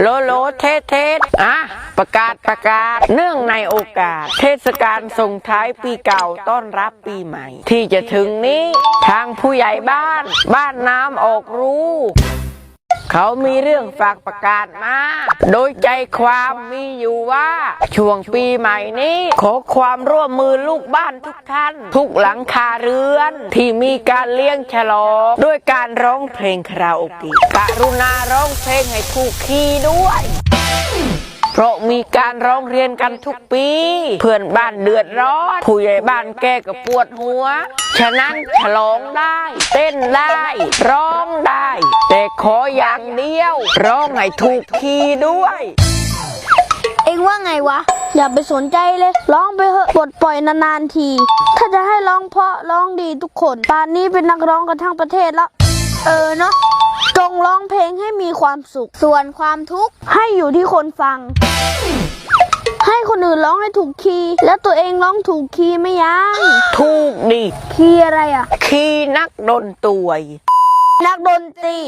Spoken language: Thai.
โลโลเทสเทสอะประกาศประกาศ เนื่องในโอกาส เทศกาลส่งท้ายปีเก่าต้อนรับปีใหม่ ที่จะถึงนี้ ทางผู้ใหญ่บ้าน บ้านน้ำออกรู้ เขามีเรื่องฝากประกาศมา โดยใจความมีอยู่ว่า ช่วงปีใหม่นี้ ขอความร่วมมือลูกบ้านทุกท่าน ทุกหลังคาเรือน ที่มีการเลี้ยงฉลองด้วยการร้องเพลงคาราโอเกะกรุณาร้องเพลงให้ถูกคีย์ด้วยเพราะมีการร้องเรียนกันทุกปี เพื่อนบ้านเดือดร้อนผู้ใหญ่บ้านแกก็ปวดหัว ฉะนั้นฉลองได้ เต้นได้ ร้องได้ ขออย่างเดียว ร้องให้ถูกคีย์ด้วย เองว่าไงวะ อย่าไปสนใจเลย ร้องไปเถอะปลดปล่อยนานๆที ถ้าจะให้ร้องเพราะร้องดีทุกคนป่านนี้เป็นนักร้องกันทั้งประเทศแล้ว เออเนาะจงร้องเพลงให้มีความสุข ส่วนความทุกข์ให้อยู่ที่คนฟัง ให้คนอื่นร้องให้ถูกคีย์แล้วตัวเองร้องถูกคีย์ไม่ยัง ถูกดิคีย์อะไรอะคีย์นักดนตรี นักดนตรี